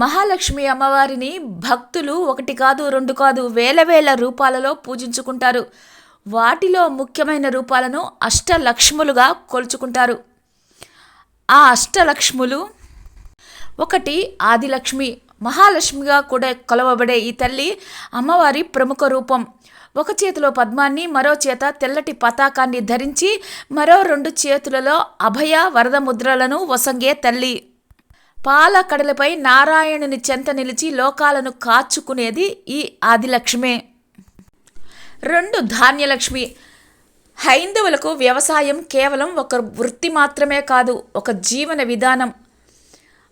మహాలక్ష్మి అమ్మవారిని భక్తులు ఒకటి కాదు రెండు కాదు వేల వేల రూపాలలో పూజించుకుంటారు. వాటిలో ముఖ్యమైన రూపాలను అష్టలక్ష్ములుగా కొలుచుకుంటారు. ఆ అష్టలక్ష్ములు ఒకటి ఆదిలక్ష్మి. మహాలక్ష్మిగా కూడా కొలవబడే ఈ తల్లి అమ్మవారి ప్రముఖ రూపం. ఒక చేతిలో పద్మాన్ని మరో చేత తెల్లటి పతాకాన్ని ధరించి మరో రెండు చేతులలో అభయ వరద ముద్రలను వసంగే తల్లి. పాల కడలపై నారాయణుని చెంత నిలిచి లోకాలను కాచుకునేది ఈ ఆదిలక్ష్మే. రెండు ధాన్యలక్ష్మి. హైందవులకు వ్యవసాయం కేవలం ఒక వృత్తి మాత్రమే కాదు ఒక జీవన విధానం.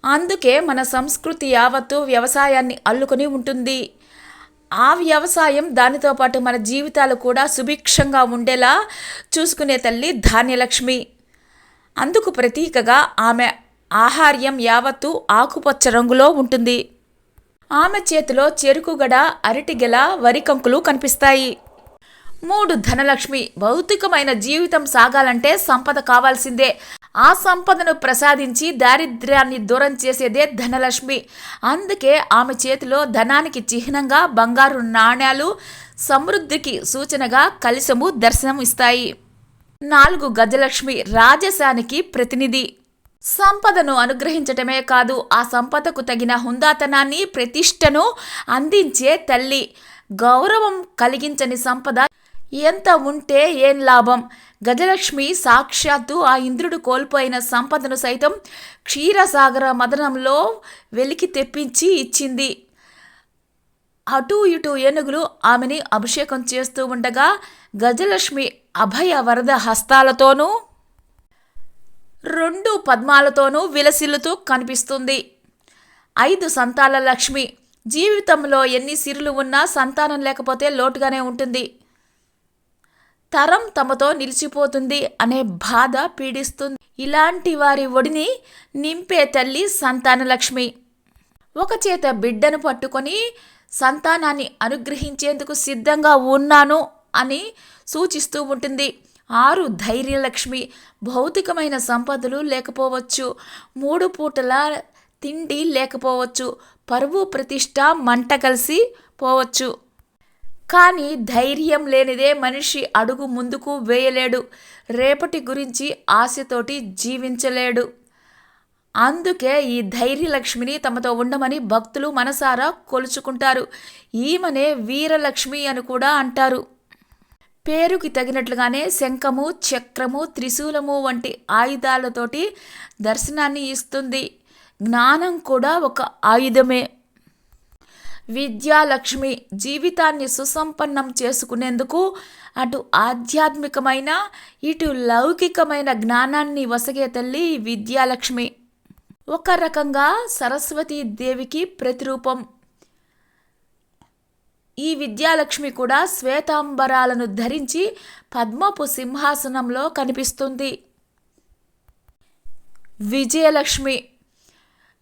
అందుకే మన సంస్కృతి యావత్తు వ్యవసాయాన్ని అల్లుకొని ఉంటుంది. ఆ వ్యవసాయం దానితో పాటు మన జీవితాలు కూడా సుభిక్షంగా ఉండేలా చూసుకునే తల్లి ధాన్యలక్ష్మి. అందుకు ప్రతీకగా ఆమె ఆహార్యం యావత్తు ఆకుపచ్చ రంగులో ఉంటుంది. ఆమె చేతిలో చెరుకుగడ అరటిగెల వరికంకులు కనిపిస్తాయి. మూడు ధనలక్ష్మి భౌతికమైన జీవితం సాగాలంటే సంపద కావాల్సిందే. ఆ సంపదను ప్రసాదించి దారిద్ర్యాన్ని దూరం చేసేదే ధనలక్ష్మి. అందుకే ఆమె చేతిలో ధనానికి చిహ్నంగా బంగారు నాణ్యాలు సమృద్ధికి సూచనగా కలిసము దర్శనం ఇస్తాయి. నాలుగు గజలక్ష్మి రాజశానికి ప్రతినిధి. సంపదను అనుగ్రహించటమే కాదు ఆ సంపదకు తగిన హుందాతనాన్ని ప్రతిష్టను అందించే తల్లి. గౌరవం కలిగించని సంపద ఎంత ఉంటే ఏం లాభం? గజలక్ష్మి సాక్షాత్తు ఆ ఇంద్రుడు కోల్పోయిన సంపదను సైతం క్షీరసాగర మదనంలో వెలికి తెప్పించి ఇచ్చింది. అటు ఇటు ఏనుగులు ఆమెని అభిషేకం చేస్తూ ఉండగా గజలక్ష్మి అభయ వరద హస్తాలతోనూ రెండు పద్మాలతోనూ విలసిల్లుతూ కనిపిస్తుంది. ఐదు సంతాల లక్ష్మి. జీవితంలో ఎన్ని సిరులు ఉన్నా సంతానం లేకపోతే లోటుగానే ఉంటుంది. తరం తమతో నిలిచిపోతుంది అనే బాధ పీడిస్తుంది. ఇలాంటి వారి ఒడిని నింపే తల్లి సంతానలక్ష్మి ఒక చేత బిడ్డను పట్టుకొని సంతానాన్ని అనుగ్రహించేందుకు సిద్ధంగా ఉన్నాను అని సూచిస్తూ ఉంటుంది. ఆరు ధైర్యలక్ష్మి భౌతికమైన సంపదలు లేకపోవచ్చు. మూడు పూటల తిండి లేకపోవచ్చు. పరువు ప్రతిష్ట మంట కలిసి పోవచ్చు. కానీ ధైర్యం లేనిదే మనిషి అడుగు ముందుకు వేయలేడు. రేపటి గురించి ఆశతోటి జీవించలేడు. అందుకే ఈ ధైర్యలక్ష్మిని తమతో ఉండమని భక్తులు మనసారా కొలుచుకుంటారు. ఈమెనే వీరలక్ష్మి అని కూడా అంటారు. పేరుకి తగినట్లుగానే శంఖము చక్రము త్రిశూలము వంటి ఆయుధాలతోటి దర్శనాన్ని ఇస్తుంది. జ్ఞానం కూడా ఒక ఆయుధమే. విద్యాలక్ష్మి జీవితాన్ని సుసంపన్నం చేసుకునేందుకు అటు ఆధ్యాత్మికమైన ఇటు లౌకికమైన జ్ఞానాన్ని వసగే తల్లి విద్యాలక్ష్మి. ఒక రకంగా సరస్వతీ దేవికి ప్రతిరూపం. ఈ విద్యాలక్ష్మి కూడా శ్వేతాంబరాలను ధరించి పద్మపు సింహాసనంలో కనిపిస్తుంది. విజయలక్ష్మి.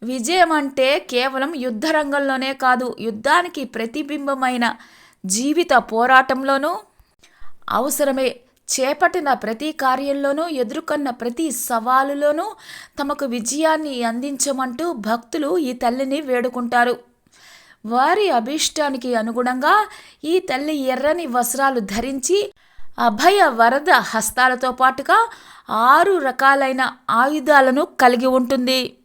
విజయం అంటే కేవలం యుద్ధ రంగంలోనే కాదు యుద్ధానికి ప్రతిబింబమైన జీవిత పోరాటంలోనూ అవసరమే చేపట్టిన ప్రతి కార్యంలోనూ ఎదుర్కొన్న ప్రతి సవాలులోనూ తమకు విజయాన్ని అందించమంటూ భక్తులు ఈ తల్లిని వేడుకుంటారు. వారి అభీష్టానికి అనుగుణంగా ఈ తల్లి ఎర్రని వస్త్రాలు ధరించి అభయ వరద హస్తాలతో పాటుగా ఆరు రకాలైన ఆయుధాలను కలిగి ఉంటుంది.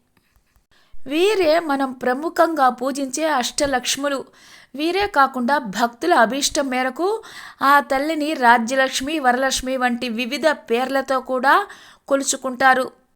వీరే మనం ప్రముఖంగా పూజించే అష్టలక్ష్ములు. వీరే కాకుండా భక్తుల అభీష్టం మేరకు ఆ తల్లిని రాజ్యలక్ష్మి వరలక్ష్మి వంటి వివిధ పేర్లతో కూడా కొలుచుకుంటారు.